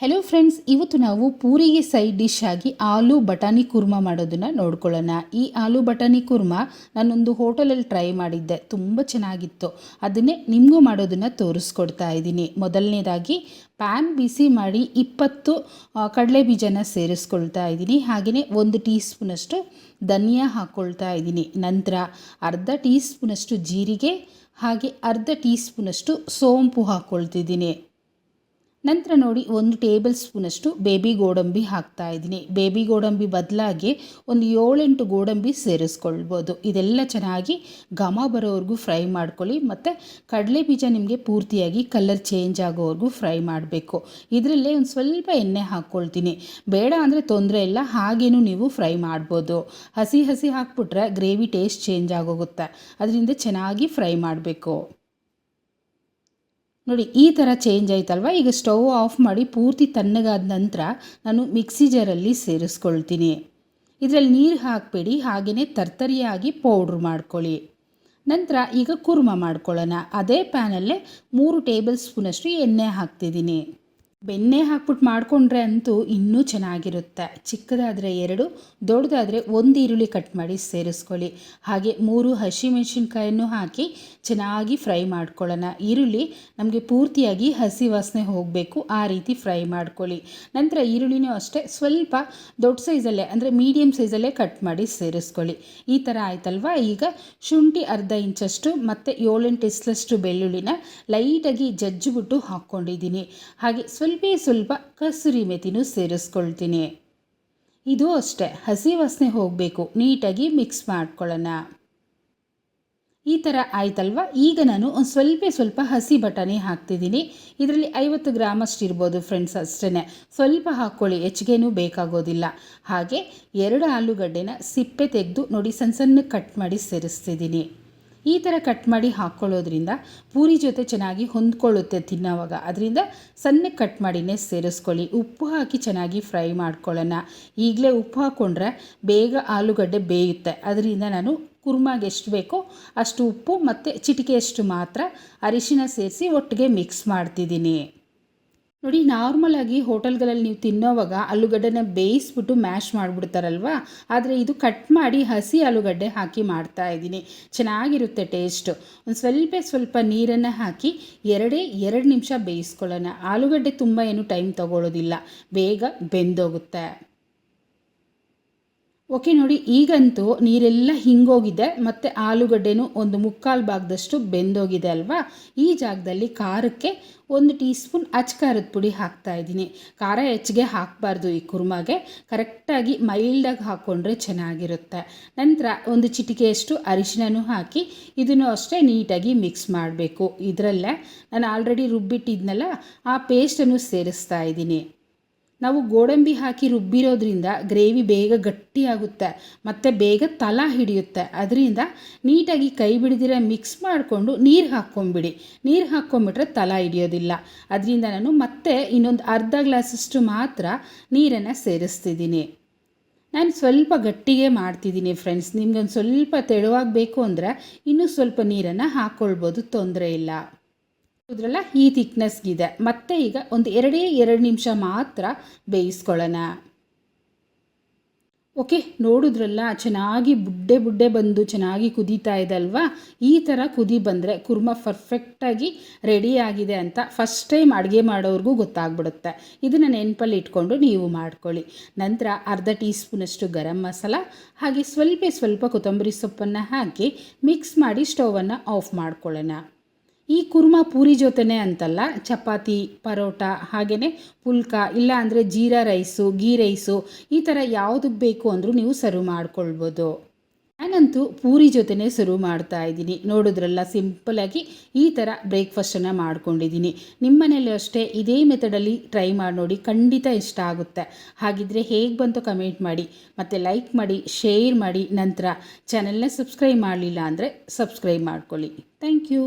Hello friends ಇವತ್ತು ನಾವು ಪೂರಿಗೆ side dish ಆಗಿ ಆಲೂ ಬಟಾಣಿ ಕುರ್ಮಾ ಮಾಡೋದನ್ನು ನೋಡ್ಕೊಳ್ಳೋಣ. ಈ ಆಲೂ ಬಟಾಣಿ ಕುರ್ಮಾ ನಾನೊಂದು ಹೋಟೆಲಲ್ಲಿ ಟ್ರೈ ಮಾಡಿದ್ದೆ, ತುಂಬ ಚೆನ್ನಾಗಿತ್ತು. ಅದನ್ನೇ ನಿಮಗೂ ಮಾಡೋದನ್ನು ತೋರಿಸ್ಕೊಡ್ತಾ ಇದ್ದೀನಿ. ಮೊದಲನೇದಾಗಿ ಪ್ಯಾನ್ ಬಿಸಿ ಮಾಡಿ ಇಪ್ಪತ್ತು ಕಡಲೆ ಬೀಜನ ಸೇರಿಸ್ಕೊಳ್ತಾ ಇದ್ದೀನಿ. ಹಾಗೆಯೇ ಒಂದು ಟೀ ಸ್ಪೂನಷ್ಟು ಧನಿಯಾ ಹಾಕ್ಕೊಳ್ತಾ ಇದ್ದೀನಿ. ನಂತರ ಅರ್ಧ ಟೀ ಸ್ಪೂನಷ್ಟು ಜೀರಿಗೆ, ಹಾಗೆ ಅರ್ಧ ಟೀ ಸ್ಪೂನಷ್ಟು ಸೋಂಪು ಹಾಕ್ಕೊಳ್ತಿದ್ದೀನಿ ನಂತರ ನೋಡಿ ಒಂದು ಟೇಬಲ್ ಸ್ಪೂನಷ್ಟು ಬೇಬಿ ಗೋಡಂಬಿ ಹಾಕ್ತಾ ಇದ್ದೀನಿ. ಬೇಬಿ ಗೋಡಂಬಿ ಬದಲಾಗಿ ಒಂದು ಏಳೆಂಟು ಗೋಡಂಬಿ ಸೇರಿಸ್ಕೊಳ್ಬೋದು. ಇದೆಲ್ಲ ಚೆನ್ನಾಗಿ ಘಮ ಬರೋವರೆಗೂ ಫ್ರೈ ಮಾಡ್ಕೊಳ್ಳಿ ಮತ್ತು ಕಡಲೆ ಬೀಜ ನಿಮಗೆ ಪೂರ್ತಿಯಾಗಿ ಕಲರ್ ಚೇಂಜ್ ಆಗೋವರೆಗೂ ಫ್ರೈ ಮಾಡಬೇಕು. ಇದರಲ್ಲೇ ಒಂದು ಸ್ವಲ್ಪ ಎಣ್ಣೆ ಹಾಕ್ಕೊಳ್ತೀನಿ. ಬೇಡ ಅಂದರೆ ತೊಂದರೆ ಇಲ್ಲ, ಹಾಗೇನೂ ನೀವು ಫ್ರೈ ಮಾಡ್ಬೋದು. ಹಸಿ ಹಸಿ ಹಾಕ್ಬಿಟ್ರೆ ಗ್ರೇವಿ ಟೇಸ್ಟ್ ಚೇಂಜ್ ಆಗೋಗುತ್ತೆ. ಅದರಿಂದ ಚೆನ್ನಾಗಿ ಫ್ರೈ ಮಾಡಬೇಕು. ನೋಡಿ, ಈ ಥರ ಚೇಂಜ್ ಆಯ್ತಲ್ವ? ಈಗ ಸ್ಟವ್ ಆಫ್ ಮಾಡಿ ಪೂರ್ತಿ ತಣ್ಣಗಾದ ನಂತರ ನಾನು ಮಿಕ್ಸಿ ಜಾರಲ್ಲಿ ಸೇರಿಸ್ಕೊಳ್ತೀನಿ. ಇದರಲ್ಲಿ ನೀರು ಹಾಕಬೇಡಿ ಹಾಗೆಯೇ ತರ್ತರಿಯಾಗಿ ಪೌಡ್ರ್ ಮಾಡ್ಕೊಳ್ಳಿ. ನಂತರ ಈಗ ಕುರ್ಮ ಮಾಡ್ಕೊಳ್ಳೋಣ. ಅದೇ ಪ್ಯಾನಲ್ಲೇ ಮೂರು ಟೇಬಲ್ ಸ್ಪೂನಷ್ಟು ಎಣ್ಣೆ ಹಾಕ್ತಿದ್ದೀನಿ. ಬೆಣ್ಣೆ ಹಾಕ್ಬಿಟ್ಟು ಮಾಡಿಕೊಂಡ್ರೆ ಅಂತೂ ಇನ್ನೂ ಚೆನ್ನಾಗಿರುತ್ತೆ. ಚಿಕ್ಕದಾದರೆ ಎರಡು, ದೊಡ್ಡದಾದರೆ ಒಂದು ಈರುಳ್ಳಿ ಕಟ್ ಮಾಡಿ ಸೇರಿಸ್ಕೊಳ್ಳಿ. ಹಾಗೆ ಮೂರು ಹಸಿಮೆಣಸಿನ್ಕಾಯನ್ನು ಹಾಕಿ ಚೆನ್ನಾಗಿ ಫ್ರೈ ಮಾಡ್ಕೊಳ್ಳೋಣ. ಈರುಳ್ಳಿ ನಮಗೆ ಪೂರ್ತಿಯಾಗಿ ಹಸಿ ವಾಸನೆ ಹೋಗಬೇಕು, ಆ ರೀತಿ ಫ್ರೈ ಮಾಡ್ಕೊಳ್ಳಿ. ನಂತರ ಈರುಳ್ಳಿನೂ ಅಷ್ಟೇ ಸ್ವಲ್ಪ ದೊಡ್ಡ ಸೈಜಲ್ಲೇ, ಅಂದರೆ ಮೀಡಿಯಮ್ ಸೈಜಲ್ಲೇ ಕಟ್ ಮಾಡಿ ಸೇರಿಸ್ಕೊಳ್ಳಿ. ಈ ಥರ ಆಯ್ತಲ್ವಾ? ಈಗ ಶುಂಠಿ ಅರ್ಧ ಇಂಚಷ್ಟು ಮತ್ತು ಏಳೆಂಟು ಇಸ್ಲಷ್ಟು ಬೆಳ್ಳುಳ್ಳಿನ ಲೈಟಾಗಿ ಜಜ್ಜಿಬಿಟ್ಟು ಹಾಕ್ಕೊಂಡಿದ್ದೀನಿ. ಹಾಗೆ ಸ್ವಲ್ಪ ಸ್ವಲ್ಪ ಸ್ವಲ್ಪ ಕಸೂರಿ ಮೆಥಿನೂ ಸೇರಿಸ್ಕೊಳ್ತೀನಿ. ಇದು ಅಷ್ಟೇ, ಹಸಿ ವಾಸನೆ ಹೋಗಬೇಕು, ನೀಟಾಗಿ ಮಿಕ್ಸ್ ಮಾಡ್ಕೊಳ್ಳೋಣ. ಈ ಥರ ಆಯ್ತಲ್ವ? ಈಗ ನಾನು ಒಂದು ಸ್ವಲ್ಪ ಸ್ವಲ್ಪ ಹಸಿ ಬಟಾಣಿ ಹಾಕ್ತಿದ್ದೀನಿ. ಇದರಲ್ಲಿ ಐವತ್ತು ಗ್ರಾಮ್ ಅಷ್ಟು ಇರ್ಬೋದು ಫ್ರೆಂಡ್ಸ್ ಅಷ್ಟೇ ಸ್ವಲ್ಪ ಹಾಕ್ಕೊಳ್ಳಿ, ಹೆಚ್ಚಿಗೆನೂ ಬೇಕಾಗೋದಿಲ್ಲ. ಹಾಗೆ ಎರಡು ಆಲೂಗಡ್ಡೆನ ಸಿಪ್ಪೆ ತೆಗೆದು ನೋಡಿ ಸಣ್ಣ ಸಣ್ಣ ಕಟ್ ಮಾಡಿ ಸೇರಿಸ್ತಿದ್ದೀನಿ. ಈ ಥರ ಕಟ್ ಮಾಡಿ ಹಾಕ್ಕೊಳ್ಳೋದ್ರಿಂದ ಪೂರಿ ಜೊತೆ ಚೆನ್ನಾಗಿ ಹೊಂದ್ಕೊಳ್ಳುತ್ತೆ ತಿನ್ನೋವಾಗ. ಅದರಿಂದ ಸಣ್ಣಗೆ ಕಟ್ ಮಾಡಿನೇ ಸೇರಿಸ್ಕೊಳ್ಳಿ. ಉಪ್ಪು ಹಾಕಿ ಚೆನ್ನಾಗಿ ಫ್ರೈ ಮಾಡ್ಕೊಳ್ಳೋಣ. ಈಗಲೇ ಉಪ್ಪು ಹಾಕ್ಕೊಂಡ್ರೆ ಬೇಗ ಆಲೂಗಡ್ಡೆ ಬೇಯುತ್ತೆ. ಅದರಿಂದ ನಾನು ಕುರ್ಮಾಗೆ ಎಷ್ಟು ಬೇಕೋ ಅಷ್ಟು ಉಪ್ಪು ಮತ್ತು ಚಿಟಿಕೆಯಷ್ಟು ಮಾತ್ರ ಅರಿಶಿನ ಸೇರಿಸಿ ಒಟ್ಟಿಗೆ ಮಿಕ್ಸ್ ಮಾಡ್ತಿದ್ದೀನಿ. ನೋಡಿ ನಾರ್ಮಲಾಗಿ ಹೋಟೆಲ್ಗಳಲ್ಲಿ ನೀವು ತಿನ್ನೋವಾಗ ಆಲೂಗಡ್ಡೆನ ಬೇಯಿಸ್ಬಿಟ್ಟು ಮ್ಯಾಶ್ ಮಾಡಿಬಿಡ್ತಾರಲ್ವ? ಆದರೆ ಇದು ಕಟ್ ಮಾಡಿ ಹಸಿ ಆಲೂಗಡ್ಡೆ ಹಾಕಿ ಮಾಡ್ತಾ ಇದ್ದೀನಿ. ಚೆನ್ನಾಗಿರುತ್ತೆ ಟೇಸ್ಟು ಒಂದು ಸ್ವಲ್ಪ ಸ್ವಲ್ಪ ನೀರನ್ನು ಹಾಕಿ ಎರಡೇ ಎರಡು ನಿಮಿಷ ಬೇಯಿಸ್ಕೊಳ್ಳೋಣ. ಆಲೂಗಡ್ಡೆ ತುಂಬ ಏನು ಟೈಮ್ ತಗೊಳ್ಳೋದಿಲ್ಲ ಬೇಗ ಬೆಂದೋಗುತ್ತೆ. ಓಕೆ, ನೋಡಿ, ಈಗಂತೂ ನೀರೆಲ್ಲ ಹಿಂಗೋಗಿದೆ, ಮತ್ತು ಆಲೂಗಡ್ಡೆನೂ ಒಂದು ಮುಕ್ಕಾಲು ಭಾಗದಷ್ಟು ಬೆಂದೋಗಿದೆ ಅಲ್ವಾ? ಈ ಜಾಗದಲ್ಲಿ ಖಾರಕ್ಕೆ ಒಂದು ಟೀ ಸ್ಪೂನ್ ಅಚ್ಕಾರದ ಪುಡಿ ಹಾಕ್ತಾ ಇದ್ದೀನಿ. ಖಾರ ಹೆಚ್ಚಿಗೆ ಹಾಕಬಾರ್ದು ಈ ಕುರ್ಮಾಗೆ. ಕರೆಕ್ಟಾಗಿ ಮೈಲ್ಡಾಗಿ ಹಾಕ್ಕೊಂಡ್ರೆ ಚೆನ್ನಾಗಿರುತ್ತೆ. ನಂತರ ಒಂದು ಚಿಟಿಕೆಯಷ್ಟು ಅರಿಶಿನೂ ಹಾಕಿ ಇದನ್ನು ಅಷ್ಟೇ ನೀಟಾಗಿ ಮಿಕ್ಸ್ ಮಾಡಬೇಕು. ಇದರಲ್ಲೇ ನಾನು ಆಲ್ರೆಡಿ ರುಬ್ಬಿಟ್ಟಿದ್ನಲ್ಲ, ಆ ಪೇಸ್ಟನ್ನು ಸೇರಿಸ್ತಾ ಇದ್ದೀನಿ. ನಾವು ಗೋಡಂಬಿ ಹಾಕಿ ರುಬ್ಬಿರೋದ್ರಿಂದ ಗ್ರೇವಿ ಬೇಗ ಗಟ್ಟಿಯಾಗುತ್ತೆ, ಮತ್ತು ಬೇಗ ತಲ ಹಿಡಿಯುತ್ತೆ. ಅದರಿಂದ ನೀಟಾಗಿ ಕೈ ಬಿಡದಿರ ಮಿಕ್ಸ್ ಮಾಡಿಕೊಂಡು ನೀರು ಹಾಕ್ಕೊಂಬಿಡಿ. ನೀರು ಹಾಕ್ಕೊಂಬಿಟ್ರೆ ತಲ ಹಿಡಿಯೋದಿಲ್ಲ. ಅದರಿಂದ ನಾನು ಮತ್ತೆ ಇನ್ನೊಂದು ಅರ್ಧ ಗ್ಲಾಸಷ್ಟು ಮಾತ್ರ ನೀರನ್ನು ಸೇರಿಸ್ತಿದ್ದೀನಿ. ನಾನು ಸ್ವಲ್ಪ ಗಟ್ಟಿಗೆ ಮಾಡ್ತಿದ್ದೀನಿ ಫ್ರೆಂಡ್ಸ್. ನಿಮ್ಗೊಂದು ಸ್ವಲ್ಪ ತೆಳುವಾಗಬೇಕು ಅಂದರೆ ಇನ್ನೂ ಸ್ವಲ್ಪ ನೀರನ್ನು ಹಾಕ್ಕೊಳ್ಬೋದು ತೊಂದರೆ ಇಲ್ಲ. ಇದ್ರಲ್ಲ ಈ ಥಿಕ್ನೆಸ್ಗಿದೆ ಮತ್ತೆ ಈಗ ಒಂದು ಎರಡೇ ಎರಡು ನಿಮಿಷ ಮಾತ್ರ ಬೇಯಿಸ್ಕೊಳ್ಳೋಣ. ಓಕೆ ನೋಡಿದ್ರಲ್ಲ ಚೆನ್ನಾಗಿ ಬುಡ್ಡೆ ಬುಡ್ಡೆ ಬಂದು ಚೆನ್ನಾಗಿ ಕುದೀತಾ ಇದೆ ಅಲ್ವಾ? ಈ ಥರ ಕುದಿ ಬಂದರೆ ಕುರ್ಮ ಪರ್ಫೆಕ್ಟಾಗಿ ರೆಡಿ ಆಗಿದೆ ಅಂತ ಫಸ್ಟ್ ಟೈಮ್ ಅಡುಗೆ ಮಾಡೋರಿಗೂ ಗೊತ್ತಾಗ್ಬಿಡುತ್ತೆ. ಇದನ್ನು ನೆನಪಲ್ಲಿ ಇಟ್ಕೊಂಡು ನೀವು ಮಾಡ್ಕೊಳ್ಳಿ. ನಂತರ ಅರ್ಧ ಟೀ ಸ್ಪೂನಷ್ಟು ಗರಂ ಮಸಾಲ, ಹಾಗೆ ಸ್ವಲ್ಪ ಸ್ವಲ್ಪ ಕೊತ್ತಂಬರಿ ಸೊಪ್ಪನ್ನು ಹಾಕಿ ಮಿಕ್ಸ್ ಮಾಡಿ ಸ್ಟವನ್ನು ಆಫ್ ಮಾಡ್ಕೊಳ್ಳೋಣ. ಈ ಕುರ್ಮ ಪೂರಿ ಜೊತೆನೇ ಅಂತಲ್ಲ, ಚಪಾತಿ, ಪರೋಟ ಹಾಗೆಯೇ ಪುಲ್ಕ, ಇಲ್ಲ ಅಂದರೆ ಜೀರಾ ರೈಸು, ಗೀ ರೈಸು, ಈ ಥರ ಯಾವುದಕ್ಕೆ ಬೇಕು ಅಂದರೂ ನೀವು ಸರ್ವ್ ಮಾಡ್ಕೊಳ್ಬೋದು. ನಾನಂತೂ ಪೂರಿ ಜೊತೆನೇ ಸರ್ವ್ ಮಾಡ್ತಾ ಇದ್ದೀನಿ. ನೋಡಿದ್ರಲ್ಲ ಸಿಂಪಲಾಗಿ ಈ ಥರ ಬ್ರೇಕ್ಫಾಸ್ಟನ್ನು ಮಾಡ್ಕೊಂಡಿದ್ದೀನಿ. ನಿಮ್ಮನೇಲಿ ಅಷ್ಟೇ ಇದೇ ಮೆಥಡಲ್ಲಿ ಟ್ರೈ ಮಾಡಿ ನೋಡಿ ಖಂಡಿತ ಇಷ್ಟ ಆಗುತ್ತೆ. ಹಾಗಿದ್ರೆ ಹೇಗೆ ಬಂತು ಕಮೆಂಟ್ ಮಾಡಿ, ಮತ್ತು ಲೈಕ್ ಮಾಡಿ ಶೇರ್ ಮಾಡಿ ನಂತರ ಚಾನೆಲ್ನ ಸಬ್ಸ್ಕ್ರೈಬ್ ಮಾಡಲಿಲ್ಲ ಅಂದರೆ ಸಬ್ಸ್ಕ್ರೈಬ್ ಮಾಡ್ಕೊಳ್ಳಿ. Thank you